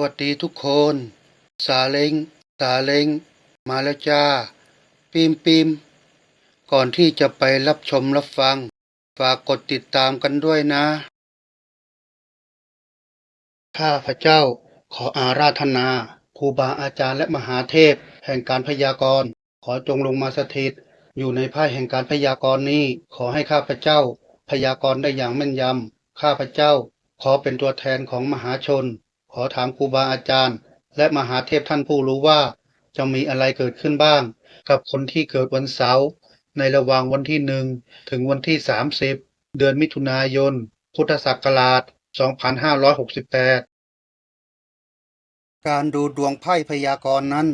วัสดีทุกคน สาเล้งสาเล้งมาแล้วจ้าปิมปิมก่อนที่จะไปรับชมรับฟัง ฝากกดติดตามกันด้วยนะ ข้าพระเจ้าขออาราธนาครูบาอาจารย์และมหาเทพ แห่งการพยากรณ์ ขอจงลงมาสถิต อยู่ในไพ่แห่งการพยากรณ์นี้ ขอให้ข้าพเจ้า พยากรณ์ได้อย่างแม่นยำข้าพเจ้า ขอเป็นตัวแทนของมหาชน ขอถามครูบาอาจารย์ และมหาเทพท่านผู้รู้ว่า จะมีอะไรเกิดขึ้นบ้าง กับคนที่เกิดวันเสาร์ในระหว่างวันที่หนึ่งถึงวันที่ 30 เดือนมิถุนายน พุทธศักราช 2568 การดูดวงไพ่พยากรณ์นั้น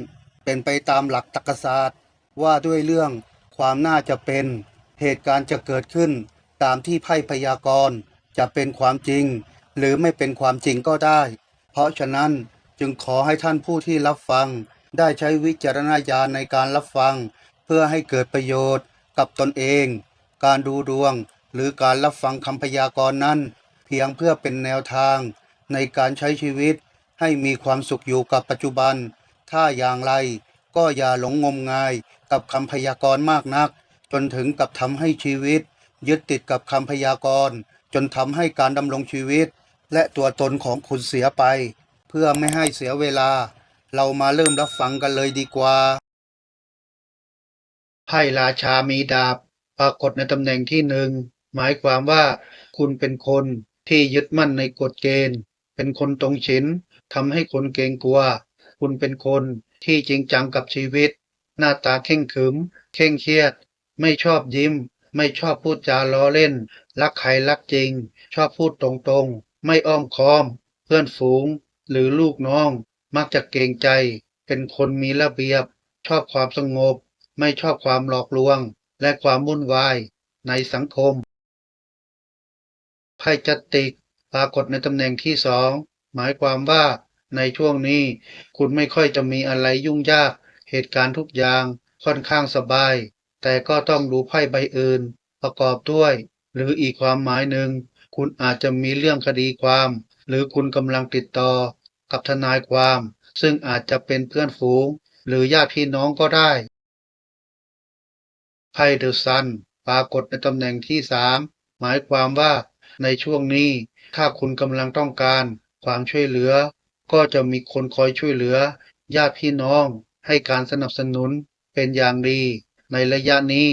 เป็นไปตามหลักตรรกศาสตร์ ว่าด้วยเรื่องความน่าจะเป็น เหตุการณ์จะเกิดขึ้น ตามที่ไพ่พยากรณ์จะเป็นความจริง หรือไม่เป็นความจริงก็ได้ เพราะฉะนั้นจึงขอให้ท่านผู้ที่รับฟัง ได้ใช้วิจารณญาณในการรับฟัง เพื่อให้เกิดประโยชน์กับตนเอง การดูดวง หรือการรับฟังคำพยากรณ์นั้น เพียงเพื่อเป็นแนวทาง ในการใช้ชีวิต ให้มีความสุขอยู่กับปัจจุบัน ถ้าอย่างไรก็อย่าหลงงมงายกับคำพยากรณ์มากนัก จนถึงกับทำให้ชีวิต ยึดติดกับคำพยากรณ์ จนทำให้การดำรงชีวิต และตัวตนของคุณเสียไป เพื่อไม่ให้เสียเวลา เรามาเริ่มรับฟังกันเลยดีกว่าไพ่ราชามีดาบ ปรากฏในตำแหน่งที่หนึ่งหมายความว่า คุณเป็นคนที่ยึดมั่นในกฎเกณฑ์ เป็นคนตรงฉินทำให้คนเกรงกลัว คุณเป็นคนที่จริงจังกับชีวิต หน้าตาเข่งขึมเข่งเครียด ไม่ชอบยิ้ม ไม่ชอบพูดจาล้อเล่น รักใครรักจริง ชอบพูดตรงๆ ไม่อ้อมค้อม เพื่อนฝูง หรือลูกน้อง มักจะเกรงใจ เป็นคนมีระเบียบ ชอบความสงบ ไม่ชอบความหลอกลวง และความวุ่นวายในสังคม ไพ่จัตติกปรากฏในตำแหน่งที่สอง หมายความว่าในช่วงนี้ คุณไม่ค่อยจะมีอะไรยุ่งยาก เหตุการณ์ทุกอย่างค่อนข้างสบาย แต่ก็ต้องดูไพ่ใบอื่น ประกอบด้วย หรืออีกความหมายหนึ่ง คุณอาจจะมีเรื่องคดีความ หรือคุณกำลังติดต่อกับทนายความ ซึ่งอาจจะเป็นเพื่อนฝูง หรือญาติพี่น้องก็ได้ไพ่เดอะซันปรากฏในตำแหน่งที่สามหมายความว่าในช่วงนี้ ถ้าคุณกำลังต้องการความช่วยเหลือ ก็จะมีคนคอยช่วยเหลือ ญาติพี่น้อง ให้การสนับสนุนเป็นอย่างดี ในระยะนี้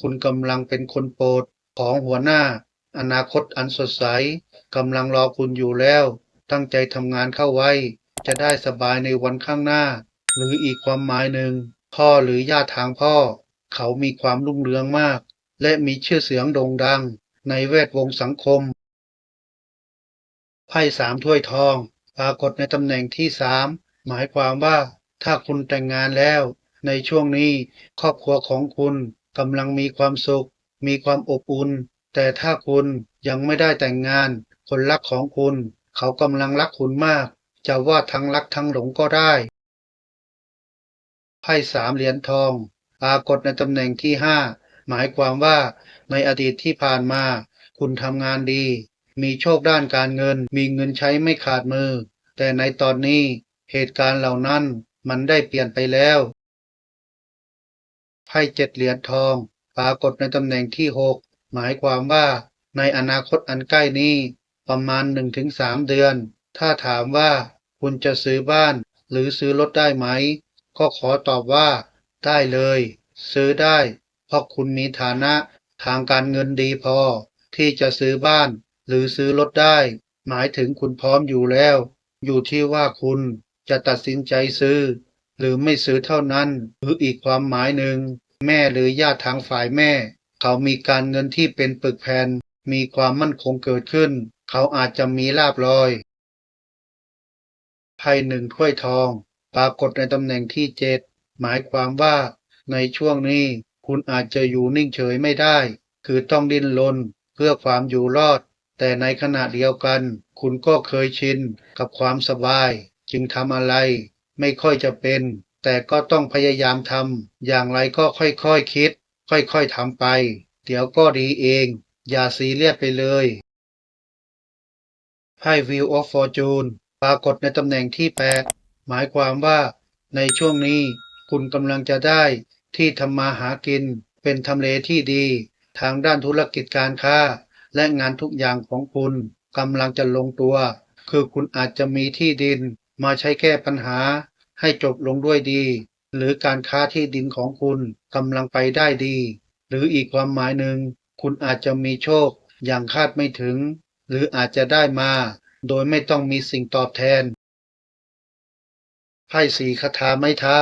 คุณกำลังเป็นคนโปรดของหัวหน้า อนาคตอันสดใสกำลังรอคุณอยู่แล้ว ตั้งใจทำงานเข้าไว้ จะได้สบายในวันข้างหน้า หรืออีกความหมายหนึ่ง พ่อหรือญาติทางพ่อ เขามีความรุ่งเรืองมาก และมีชื่อเสียงโด่งดัง ในแวดวงสังคม ไพ่สามถ้วยทอง ปรากฏในตำแหน่งที่สามหมายความว่า ถ้าคุณแต่งงานแล้ว ในช่วงนี้ครอบครัวของคุณกำลังมีความสุข มีความอบอุ่น แต่ถ้าคุณยังไม่ได้แต่งงาน คนรักของคุณ เขากำลังรักคุณมาก จะว่าทั้งรักทั้งหลงก็ได้ไพ่สามเหรียญทองปรากฏในตำแหน่งที่ห้าหมายความว่าในอดีตที่ผ่านมา คุณทำงานดี มีโชคด้านการเงิน มีเงินใช้ไม่ขาดมือ แต่ในตอนนี้เหตุการณ์เหล่านั้นมันได้เปลี่ยนไปแล้วไพ่เจ็ดเหรียญทองปรากฏในตำแหน่งที่หก หมายความว่าในอนาคตอันใกล้นี้ประมาณหนึ่งถึงสามเดือน ถ้าถามว่าคุณจะซื้อบ้านหรือซื้อรถได้ไหม ก็ขอตอบว่า ได้เลย ซื้อได้ เพราะคุณมีฐานะทางการเงินดีพอ ที่จะซื้อบ้าน หรือซื้อรถได้ หมายถึงคุณพร้อมอยู่แล้ว อยู่ที่ว่าคุณจะตัดสินใจซื้อ หรือไม่ซื้อเท่านั้น หรืออีกความหมายหนึ่ง แม่หรือญาติทางฝ่ายแม่ เขามีการเงินที่เป็นปึกแผ่น มีความมั่นคงเกิดขึ้น เขาอาจจะมีลาบลอย ไพ่หนึ่งถ้วยทอง ปรากฏในตำแหน่งที่เจ็ดหมายความว่า ในช่วงนี้คุณอาจจะอยู่นิ่งเฉยไม่ได้ คือต้องดิ้นรนเพื่อความอยู่รอด แต่ในขณะเดียวกัน คุณก็เคยชินกับความสบาย จึงทำอะไร ไม่ค่อยจะเป็น แต่ก็ต้องพยายามทำอย่างไรก็ค่อยๆคคิด ค่อย ๆทำไป เดี๋ยวก็ดีเอง อย่าซีเรียสไปเลย ไพ่ Wheel of Fortune ปรากฏในตำแหน่งที่แปดหมายความว่า ในช่วงนี้คุณกำลังจะได้ที่ทำมาหากิน เป็นทำเลที่ดี ทางด้านธุรกิจการค้า และงานทุกอย่างของคุณกำลังจะลงตัว คือคุณอาจจะมีที่ดิน มาใช้แก้ปัญหาให้จบลงด้วยดี หรือการค้าที่ดินของคุณกำลังไปได้ดี หรืออีกความหมายหนึ่ง คุณอาจจะมีโชคอย่างคาดไม่ถึง หรืออาจจะได้มา โดยไม่ต้องมีสิ่งตอบแทนไพ่สีคาถาไม้เท้า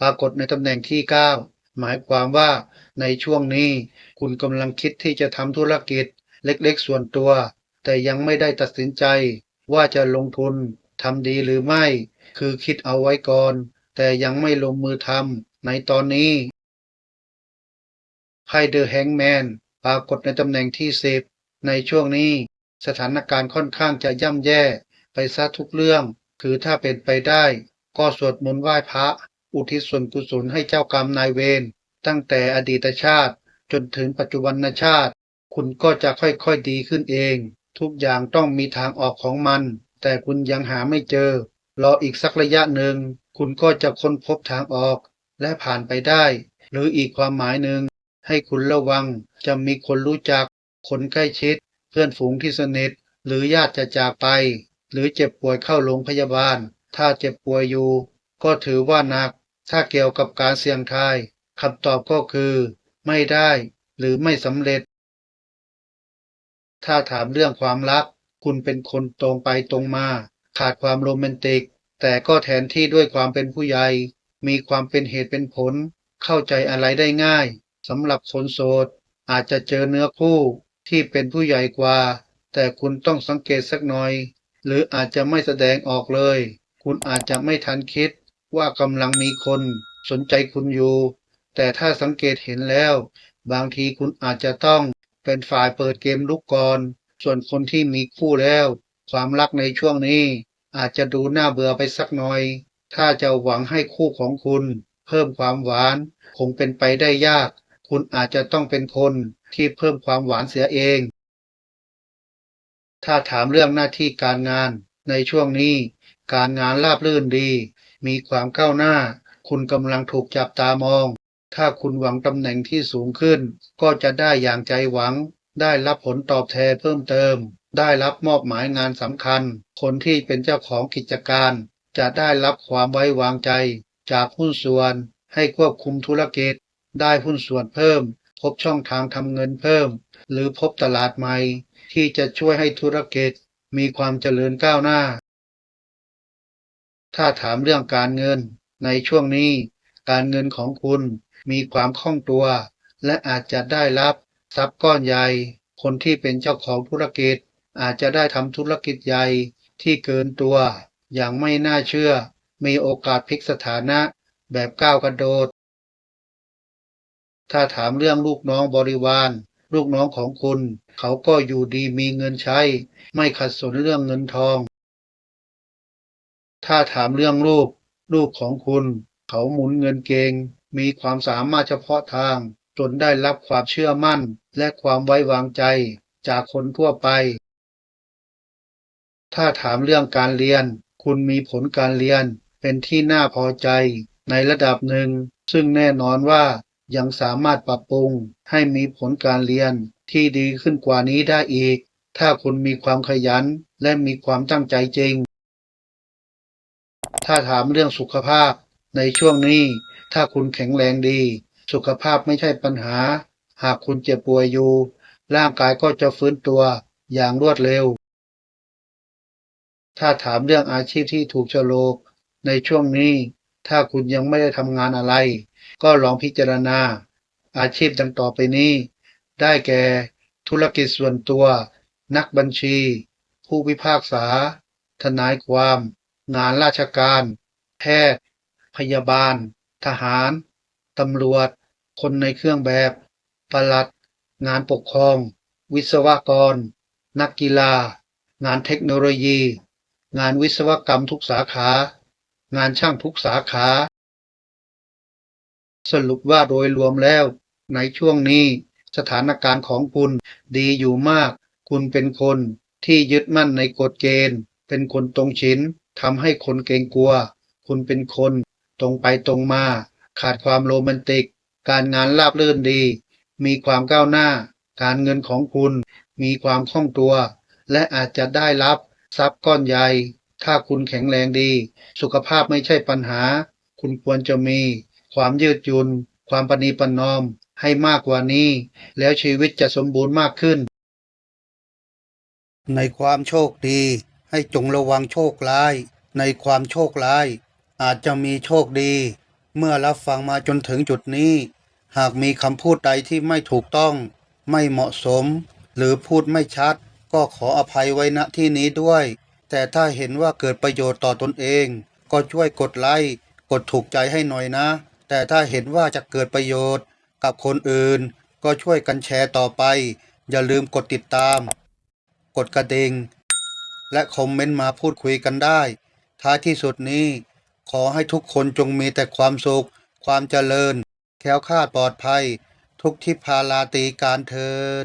ปรากฏในตำแหน่งที่ 9 หมายความว่าในช่วงนี้ คุณกำลังคิดที่จะทำธุรกิจเล็กๆส่วนตัว แต่ยังไม่ได้ตัดสินใจ ว่าจะลงทุนทำดีหรือไม่ คือคิดเอาไว้ก่อน แต่ยังไม่ลงมือทำในตอนนี้ไพ่เดอะแฮงแมนปรากฏในตำแหน่งที่สิบในช่วงนี้สถานการณ์ค่อนข้างจะย่ำแย่ไปซะทุกเรื่อง คือถ้าเป็นไปได้ ก็สวดมนต์ไหว้พระ อุทิศส่วนกุศลให้เจ้ากรรมนายเวรตั้งแต่อดีตชาติ จนถึงปัจจุบันชาติ คุณก็จะค่อยๆดีขึ้นเอง ทุกอย่างต้องมีทางออกของมัน แต่คุณยังหาไม่เจอ รออีกสักระยะหนึ่ง คุณก็จะค้นพบทางออกและผ่านไปได้ หรืออีกความหมายหนึ่งให้คุณระวังจะมีคนรู้จัก คนใกล้ชิด เพื่อนฝูงที่สนิท หรือญาติจะจากไป หรือเจ็บป่วยเข้าโรงพยาบาล ถ้าเจ็บป่วยอยู่ ก็ถือว่าหนัก ถ้าเกี่ยวกับการเสี่ยงทายคำตอบก็คือ ไม่ได้ หรือไม่สำเร็จ ถ้าถามเรื่องความรัก คุณเป็นคนตรงไปตรงมา ขาดความโรแมนติก แต่ก็แทนที่ด้วยความเป็นผู้ใหญ่ มีความเป็นเหตุเป็นผล เข้าใจอะไรได้ง่ายสำหรับคนโสด อาจจะเจอเนื้อคู่ที่เป็นผู้ใหญ่กว่า แต่คุณต้องสังเกตสักหน่อย หรืออาจจะไม่แสดงออกเลย คุณอาจจะไม่ทันคิดว่ากำลังมีคนสนใจคุณอยู่ แต่ถ้าสังเกตเห็นแล้ว บางทีคุณอาจจะต้องเป็นฝ่ายเปิดเกมลุกก่อน ส่วนคนที่มีคู่แล้ว ความรักในช่วงนี้ อาจจะดูน่าเบื่อไปสักหน่อย ถ้าจะหวังให้คู่ของคุณเพิ่มความหวาน คงเป็นไปได้ยาก คุณอาจจะต้องเป็นคนที่เพิ่มความหวานเสียเอง ถ้าถามเรื่องหน้าที่การงาน ในช่วงนี้ การงานราบรื่นดี มีความก้าวหน้า คุณกำลังถูกจับตามอง ถ้าคุณหวังตำแหน่งที่สูงขึ้น ก็จะได้อย่างใจหวัง ได้รับผลตอบแทนเพิ่มเติม ได้รับมอบหมายงานสำคัญ คนที่เป็นเจ้าของกิจการ จะได้รับความไว้วางใจ จากหุ้นส่วน ให้ควบคุมธุรกิจ ได้หุ้นส่วนเพิ่ม พบช่องทางทำเงินเพิ่ม หรือพบตลาดใหม่ ที่จะช่วยให้ธุรกิจ มีความเจริญก้าวหน้า ถ้าถามเรื่องการเงิน ในช่วงนี้ การเงินของคุณมีความคล่องตัว และอาจจะได้รับทรัพย์ก้อนใหญ่ คนที่เป็นเจ้าของธุรกิจ อาจจะได้ทำธุรกิจใหญ่ที่เกินตัว อย่างไม่น่าเชื่อ มีโอกาสพลิกสถานะแบบก้าวกระโดด ถ้าถามเรื่องลูกน้องบริวาร ลูกน้องของคุณ เขาก็อยู่ดีมีเงินใช้ ไม่ขัดสนเรื่องเงินทอง ถ้าถามเรื่องลูก ลูกของคุณ เขาหมุนเงินเก่งมีความสามารถเฉพาะทาง จนได้รับความเชื่อมั่น และความไว้วางใจจากคนทั่วไป ถ้าถามเรื่องการเรียน คุณมีผลการเรียนเป็นที่น่าพอใจในระดับหนึ่ง ซึ่งแน่นอนว่ายังสามารถปรับปรุงให้มีผลการเรียนที่ดีขึ้นกว่านี้ได้อีก ถ้าคุณมีความขยันและมีความตั้งใจจริง ถ้าถามเรื่องสุขภาพ ในช่วงนี้ ถ้าคุณแข็งแรงดี สุขภาพไม่ใช่ปัญหา หากคุณเจ็บป่วยอยู่ ร่างกายก็จะฟื้นตัวอย่างรวดเร็ว ถ้าถามเรื่องอาชีพที่ถูกโฉลกในช่วงนี้ ถ้าคุณยังไม่ได้ทำงานอะไร ก็ลองพิจารณา อาชีพดังต่อไปนี้ ได้แก่ ธุรกิจส่วนตัว นักบัญชี ผู้พิพากษา ทนายความ งานราชการ แพทย์ พยาบาล ทหาร ตำรวจ คนในเครื่องแบบ ประหลัด งานปกครอง วิศวกร นักกีฬา งานเทคโนโลยี งานวิศวกรรมทุกสาขา งานช่างทุกสาขา สรุปว่าโดยรวมแล้ว ในช่วงนี้สถานการณ์ของคุณดีอยู่มาก คุณเป็นคนที่ยึดมั่นในกฎเกณฑ์ เป็นคนตรงฉินทำให้คนเกรงกลัว คุณเป็นคนตรงไปตรงมา ขาดความโรแมนติก การงานราบรื่นดี มีความก้าวหน้า การเงินของคุณมีความคล่องตัว และอาจจะได้รับ ทรัพย์ก้อนใหญ่ ถ้าคุณแข็งแรงดี สุขภาพไม่ใช่ปัญหา คุณควรจะมี ความยืดหยุ่น ความปณีปนอม ให้มากกว่านี้ แล้วชีวิตจะสมบูรณ์มากขึ้น ในความโชคดี ให้จงระวังโชคร้าย ในความโชคร้าย อาจจะมีโชคดี เมื่อรับฟังมาจนถึงจุดนี้ หากมีคำพูดใดที่ไม่ถูกต้อง ไม่เหมาะสม หรือพูดไม่ชัด ก็ขออภัยไว้ณที่นี้ด้วย แต่ถ้าเห็นว่าเกิดประโยชน์ต่อตนเอง ก็ช่วยกดไลค์กดถูกใจให้หน่อยนะ แต่ถ้าเห็นว่าจะเกิดประโยชน์กับคนอื่น ก็ช่วยกันแชร์ต่อไป อย่าลืมกดติดตาม กดกระดิ่งและคอมเมนต์มาพูดคุยกันได้ ท้ายที่สุดนี้ ขอให้ทุกคนจงมีแต่ความสุข ความเจริญ แค้วคลาดปลอดภัย ทุกทิพาลาตีการเทิน